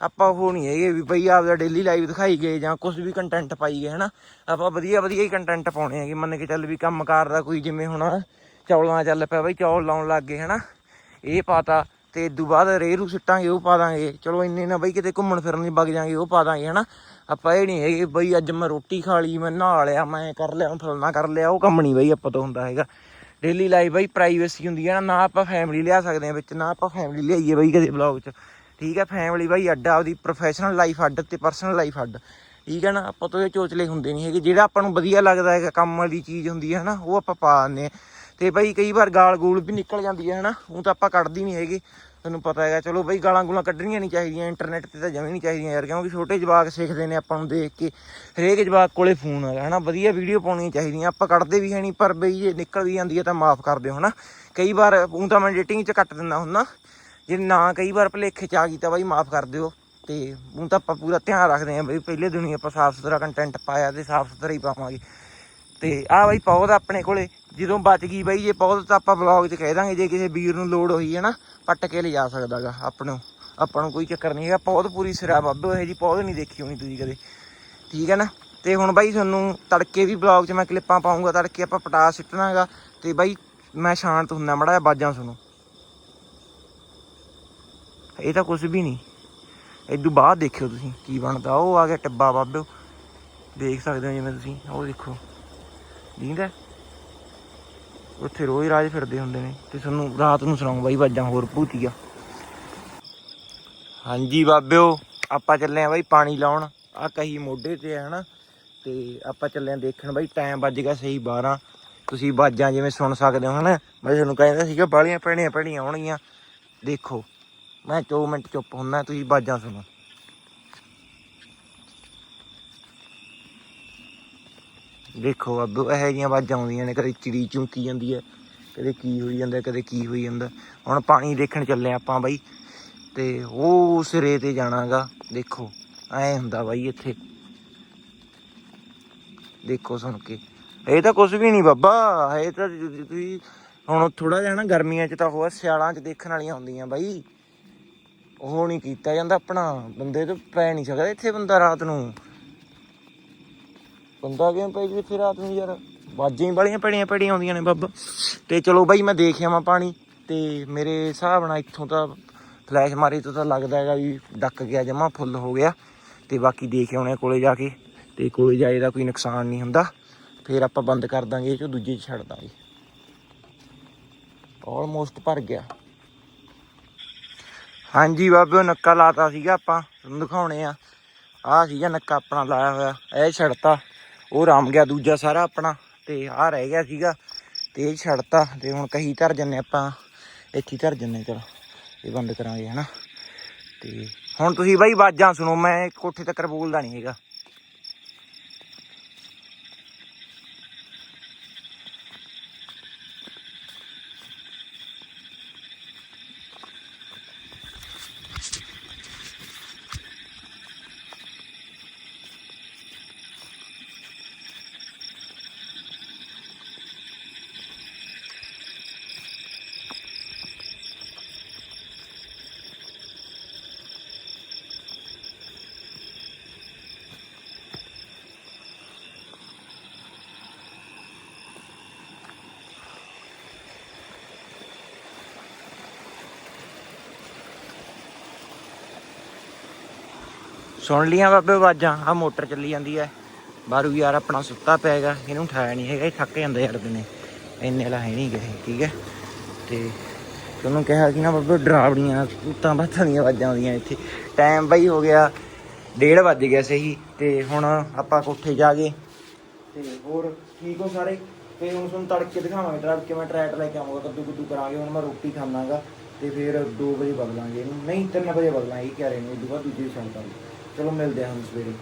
ਆਪਾਂ ਉਹ ਨਹੀਂ ਹੈਗੇ ਵੀ ਬਈ ਆਪਦਾ ਡੇਲੀ ਲਾਈਵ ਦਿਖਾਈ ਗਏ ਜਾਂ ਕੁਝ ਵੀ ਕੰਟੈਂਟ ਪਾਈ ਗਏ, ਹਨਾ? ਆਪਾਂ ਵਧੀਆ ਵਧੀਆ ਹੀ ਕੰਟੈਂਟ ਪਾਉਣੇ ਹੈਗੇ। ਮੰਨ ਕੇ ਚੱਲ ਵੀ ਕੰਮਕਾਰ ਦਾ ਕੋਈ ਜਿਵੇਂ ਹੁਣ ਚੌਲਾਂ ਚੱਲ ਪਿਆ ਬਈ, ਚੌਲ ਲਾਉਣ ਲੱਗ ਗਏ, ਹਨਾ? ਇਹ ਪਾਤਾ ਤੇ ਇਦੋਂ ਬਾਅਦ ਰੇਰੂ ਸਿੱਟਾਂਗੇ, ਉਹ ਪਾ ਦਾਂਗੇ। ਚਲੋ ਇੰਨੇ ਨਾ ਬਈ ਕਿਤੇ ਘੁੰਮਣ ਫਿਰਨ ਲਈ ਵਗ ਜਾਾਂਗੇ, ਉਹ ਪਾ ਦਾਂਗੇ, ਹਨਾ? ਆਪਾਂ ਇਹ ਨਹੀਂ ਹੈਗੇ ਬਈ ਅੱਜ ਮੈਂ ਰੋਟੀ ਖਾ ਲਈ, ਮੈਂ ਨਹਾ ਲਿਆ, ਮੈਂ ਕਰ ਲਿਆ, ਫਲਣਾ ਕਰ ਲਿਆ, ਉਹ ਕੰਮ ਨਹੀਂ ਬਈ ਆਪਾਂ ਤੋਂ ਹੁੰਦਾ ਹੈਗਾ। ਡੇਲੀ ਲਾਈਫ ਬਈ ਪ੍ਰਾਈਵੇਸੀ ਹੁੰਦੀ ਹੈ ਨਾ ਨਾ ਆਪਾਂ ਫੈਮਿਲੀ ਲਿਆ ਸਕਦੇ ਆ ਵਿੱਚ, ਨਾ ਆਪਾਂ ਫੈਮਿਲੀ ਲਿਆਈਏ ਬਈ ਕਦੇ ਵਲੌਗ 'ਚ। ਠੀਕ ਹੈ ਫੈਮਿਲੀ ਬਾਈ, ਅੱਡ ਆਪਦੀ ਪ੍ਰੋਫੈਸ਼ਨਲ ਲਾਈਫ ਅੱਡ ਤੇ ਪਰਸਨਲ ਲਾਈਫ ਅੱਡ। ਠੀਕ ਹੈ ਨਾ, ਆਪਾਂ ਤੋਂ ਇਹ ਚੋਚਲੇ ਹੁੰਦੇ ਨਹੀਂ ਹੈਗੇ। ਜਿਹੜਾ ਆਪਾਂ ਨੂੰ ਵਧੀਆ ਲੱਗਦਾ ਹੈਗਾ, ਕੰਮ ਵਾਲੀ ਚੀਜ਼ ਹੁੰਦੀ ਹੈ ਨਾ ਉਹ ਆਪਾਂ ਪਾ ਦਿੰਦੇ ਆ ਤੇ ਬਈ, ਕਈ ਵਾਰ ਗਾਲ ਗੂਲ ਵੀ ਨਿਕਲ ਜਾਂਦੀ ਹੈ, ਹਨਾ, ਉਹ ਤਾਂ ਆਪਾਂ ਕੱਢਦੀ ਨਹੀਂ ਹੈਗੇ। ਤੁਹਾਨੂੰ ਪਤਾ ਹੈਗਾ, ਚਲੋ ਬਈ ਗਾਲਾਂ ਗੂਲਾਂ ਕੱਢਣੀਆਂ ਨਹੀਂ ਚਾਹੀਦੀਆਂ ਇੰਟਰਨੈਟ ਤੇ ਤਾਂ ਜਮੀ ਨਹੀਂ ਚਾਹੀਦੀਆਂ ਯਾਰ, ਕਿਉਂਕਿ ਛੋਟੇ ਜਵਾਕ ਸਿੱਖਦੇ ਨੇ ਆਪਾਂ ਨੂੰ ਦੇਖ ਕੇ। ਹਰੇਕ ਜਵਾਕ ਕੋਲੇ ਫੋਨ ਹੈਗਾ ਹਨਾ, ਵਧੀਆ ਵੀਡੀਓ ਪਾਉਣੀਆਂ ਚਾਹੀਦੀਆਂ। ਆਪਾਂ ਕੱਢਦੇ ਵੀ ਹੈ ਨਹੀਂ, ਪਰ ਬਈ, ਜੇ ਨਿਕਲ ਵੀ ਜਾਂਦੀ ਹੈ ਤਾਂ ਮਾਫ ਕਰ ਦਿਓ, ਹਨਾ। ਕਈ ਵਾਰ, ਉਹ ਤਾਂ ਮੈਂ ਐਡੀਟਿੰਗ 'ਚ ਕੱਟ ਦਿੰਦਾ ਹੁੰਦਾ। ਜੇ ਨਾ ਕਈ ਵਾਰ ਭਲੇਖੇ 'ਚ ਆ ਗਈ ਤਾਂ ਬਾਈ ਮਾਫ ਕਰ ਦਿਓ। ਤੇ ਹੁਣ ਤਾਂ ਆਪਾਂ ਪੂਰਾ ਧਿਆਨ ਰੱਖਦੇ ਆਂ ਬਈ ਪਹਿਲੇ ਦਿਨ ਹੀ ਆਪਾਂ ਸਾਫ਼ ਸੁਥਰਾ ਕੰਟੈਂਟ ਪਾਇਆ ਤੇ ਸਾਫ਼ ਸੁਥਰਾ ਹੀ ਪਾਵਾਂਗੇ। ਤੇ ਆ ਬਾਈ ਪੌਦ ਆਪਣੇ ਕੋਲੇ, ਜਦੋਂ ਬਚ ਗਈ ਬਾਈ ਜੇ ਪੌਦ ਤਾਂ ਆਪਾਂ ਵਲੌਗ 'ਚ ਕਹਿ ਦਾਂਗੇ, ਜੇ ਕਿਸੇ ਵੀਰ ਨੂੰ ਲੋੜ ਹੋਈ ਹੈ ਨਾ, ਪੱਟ ਕੇ ਲਿਜਾ ਸਕਦਾਗਾ ਆਪਾਂ ਨੂੰ ਆਪਾਂ ਨੂੰ ਕੋਈ ਚੱਕਰ ਨਹੀਂ ਹੈਗਾ ਪੌਦ ਪੂਰੀ ਸਿਰਾ ਬਾਬੇ ਇਹ ਜੀ ਪੌਦ ਨਹੀਂ ਦੇਖੀ ਹੋਣੀ ਤੁਸੀਂ ਕਦੇ। ਠੀਕ ਹੈ ਨਾ? ਤੇ ਹੁਣ ਬਾਈ ਤੁਹਾਨੂੰ ਤੜਕੇ ਵੀ ਵਲੌਗ 'ਚ ਮੈਂ ਕਲਿੱਪਾਂ ਪਾਉਂਗਾ, ਤੜਕੇ ਆਪਾਂ ਪਟਾਸ ਸਿੱਟਣਾਗਾ। ਤੇ ਬਾਈ ਮੈਂ ਸ਼ਾਂਤ ਹੁੰਦਾ ਮੜਾ ਜਿਹਾ ਬਾਜਾਂ ਸੁਣੋ। ਇਹ ਤਾਂ ਕੁਝ ਵੀ ਨਹੀਂ। ਇਦੋਂ ਬਾਅਦ ਦੇਖਿਓ ਤੁਸੀਂ ਕੀ ਬਣਦਾ। ਉਹ ਆ ਗਿਆ ਟੱਬਾ ਬਾਬੇ। ਦੇਖ ਸਕਦੇ ਹੋ ਜਿਵੇਂ ਤੁਸੀਂ। ਉਹ ਦੇਖੋ। ਦੀਂਦਾ ਉੱਥੇ ਰੋਜ਼ ਰਾਜ ਫਿਰਦੇ ਹੁੰਦੇ ਨੇ। ਤੇ ਤੁਹਾਨੂੰ ਰਾਤ ਨੂੰ ਸੁਣਾਉਂ ਬਾਈ ਬਾਜਾਂ ਹੋਰ ਭੂਤੀਆ। ਹਾਂਜੀ ਬਾਬਿਓ, ਆਪਾਂ ਚੱਲੇ ਆ ਬਾਈ ਪਾਣੀ ਲਾਉਣ। ਆ ਕਹੀ ਮੋਢੇ ਤੇ ਹੈ ਹਨਾ ਤੇ ਆਪਾਂ ਚੱਲੇ ਆ ਦੇਖਣ ਬਾਈ। ਟਾਈਮ ਵੱਜ ਗਿਆ ਸਹੀ 12 ਤੁਸੀਂ ਬਾਜਾਂ ਜਿਵੇਂ ਸੁਣ ਸਕਦੇ ਹੋ, ਹਨਾ। ਮੈਂ ਤੁਹਾਨੂੰ ਕਹਿੰਦਾ ਸੀਗਾ ਬਾਲੀਆਂ ਪੈਣੀਆਂ ਪੈਣੀਆਂ ਆਉਣਗੀਆਂ। ਦੇਖੋ। ਮੈਂ 2 ਮਿੰਟ ਚੁੱਪ ਹੁੰਨਾ ਤੁਸੀਂ ਬਾਜਾਂ ਸੁਣੋ। ਦੇਖੋ ਅੱਬੂ ਇਹੋ ਜਿਹੀਆਂ ਬਾਜ਼ਾਂ ਆਉਂਦੀਆਂ ਨੇ, ਕਦੇ ਚਿੜੀ ਚੁੰਕੀ ਜਾਂਦੀ ਹੈ, ਕਦੇ ਕੀ ਹੋਈ ਜਾਂਦਾ, ਕਦੇ ਕੀ ਹੋਈ ਜਾਂਦਾ। ਹੁਣ ਪਾਣੀ ਦੇਖਣ ਚੱਲੇ ਆਪਾਂ ਬਾਈ, ਤੇ ਉਹ ਸਿਰੇ ਤੇ ਜਾਣਾਗਾ, ਦੇਖੋ, ਐ ਹੁੰਦਾ ਬਾਈ ਇੱਥੇ। ਦੇਖੋ ਸੁਣ ਕੇ, ਇਹ ਤਾਂ ਕੁਝ ਵੀ ਨਹੀਂ ਬਾਬਾ, ਇਹ ਤਾਂ ਜ- ਤੁਸੀਂ ਹੁਣ ਥੋੜਾ ਜਿਹਾ ਨਾ ਗਰਮੀਆਂ 'ਚ ਤਾਂ ਹੋਰ ਸਿਆਲਾਂ 'ਚ ਦੇਖਣ ਵਾਲੀਆਂ ਹੁੰਦੀਆਂ ਬਾਈ। ਉਹ ਨਹੀਂ ਕੀਤਾ ਜਾਂਦਾ, ਆਪਣਾ ਬੰਦੇ ਤੋਂ ਪੈ ਨਹੀਂ ਸਕਦਾ ਇੱਥੇ ਬੰਦਾ ਰਾਤ ਨੂੰ। ਬੰਦਾ ਕਿਉਂ ਪੈ ਜੀ ਇੱਥੇ ਰਾਤ ਨੂੰ ਯਾਰ? ਵਾਜਾਂ ਹੀ ਬੜੀਆਂ ਪੜੀਆਂ ਪੜੀਆਂ ਆਉਂਦੀਆਂ ਨੇ ਬਾਬਾ। ਤੇ ਚਲੋ ਬਾਈ, ਮੈਂ ਦੇਖ ਆਵਾਂ ਪਾਣੀ। ਤੇ ਮੇਰੇ ਹਿਸਾਬ ਨਾਲ ਇੱਥੋਂ ਤਾਂ ਫਲੈਸ਼ ਮਾਰੀ ਤੋਂ ਤਾਂ ਲੱਗਦਾ ਹੈਗਾ ਵੀ ਡੱਕ ਗਿਆ, ਜਮਾ ਫੁੱਲ ਹੋ ਗਿਆ। ਤੇ ਬਾਕੀ ਦੇਖ ਆਉਣੇ ਆ ਕੋਲੇ ਜਾ ਕੇ। ਤੇ ਕੋਲੇ ਜਾਏ ਦਾ ਕੋਈ ਨੁਕਸਾਨ ਨਹੀਂ ਹੁੰਦਾ। ਫਿਰ ਆਪਾਂ ਬੰਦ ਕਰ ਦਾਂਗੇ, ਇਹ ਚੋਂ ਦੂਜੇ ਛੱਡ ਦਾਂਗੇ। ਆਲਮੋਸਟ ਭਰ ਗਿਆ। ਹਾਂਜੀ ਬਾਬਿਓ ਨੱਕਾ ਲਾਤਾ ਸੀਗਾ ਆਪਾਂ, ਤੁਹਾਨੂੰ ਦਿਖਾਉਣੇ ਆ। ਆਹ ਸੀਗਾ ਨੱਕਾ ਆਪਣਾ ਲਾਇਆ ਹੋਇਆ, ਇਹ ਛੱਡਤਾ ਉਹ ਰਾਮ ਗਿਆ ਦੂਜਾ ਸਾਰਾ ਆਪਣਾ, ਤੇ ਆਹ ਰਹਿ ਗਿਆ ਸੀਗਾ, ਤੇ ਇਹ ਛੱਡਤਾ ਤੇ ਹੁਣ ਕਹੀ ਧਰ ਜੰਨੇ ਆਪਾਂ, ਇੱਥੇ ਧਰ ਜੰਨੇ, ਚਲੋ, ਇਹ ਬੰਦ ਕਰਾਂਗੇ, ਹਨਾ। ਤੇ ਹੁਣ ਤੁਸੀਂ ਬਾਈ, ਆਵਾਜ਼ਾਂ ਸੁਣੋ, ਮੈਂ ਕੋਠੇ ਤੱਕ ਬੋਲਦਾ ਨਹੀਂ ਹੈਗਾ। ਸੁਣ ਲੀਆਂ ਬਾਬੇ ਆਵਾਜ਼ਾਂ ਆ ਮੋਟਰ ਚੱਲੀ ਜਾਂਦੀ ਐ। ਬਾਰੂ ਯਾਰ ਆਪਣਾ ਸੁੱਤਾ ਪਿਆ ਹੈਗਾ, ਇਹਨੂੰ ਉਠਾਇਆ ਨਹੀਂ ਹੈਗਾ, ਇਹ ਥੱਕ ਜਾਂਦਾ ਯਾਰ ਦਿਨੇ ਇੰਨੇ ਵਾਲਾ ਹੈ ਨਹੀਂ ਗਏ ਠੀਕ ਹੈ ਤੇ ਉਹਨੂੰ ਕਿਹਾ ਕਿ ਨਾ ਬਾਬੇ ਡਰਾਵਣੀਆਂ ਕੁੱਤਾਂ ਬਾਤਾਂ ਦੀਆਂ ਆਵਾਜ਼ਾਂ ਆਉਂਦੀਆਂ ਇੱਥੇ। ਟਾਈਮ ਬਈ ਹੋ ਗਿਆ 1:30 ਵੱਜ ਗਿਆ ਸਹੀ, ਤੇ ਹੁਣ ਆਪਾਂ ਕੋਠੇ ਜਾ ਗਏ ਤੇ ਹੋਰ ਠੀਕ ਹੋ ਸਾਰੇ? ਤੇ ਹੁਣ ਤੁਹਾਨੂੰ ਤੜਕੇ ਦਿਖਾਵਾਂਗੇ ਤੜਕੇ ਮੈਂ ਟਰੈਟ ਲੈ ਕੇ ਆਵਾਂਗਾ, ਕੱਦੂ ਕੁੱਦੂ ਕਰਾਂਗੇ, ਹੁਣ ਮੈਂ ਰੋਟੀ ਖਾਵਾਂਗਾ ਤੇ ਫਿਰ 2 ਵਜੇ ਬਦਲਾਂਗੇ। ਇਹਨੂੰ ਨਹੀਂ 3 ਵਜੇ ਬਦਲਾਂਗੇ, ਇਹ ਕਹਿ ਰਹੇ ਨੇ, ਇਹ ਤੋਂ ਬਾਅਦ ਦੂਜੀ ਚਲੋ ਮਿਲਦੇ ਹਾਂ ਹੁਣ ਸਵੇਰੇ।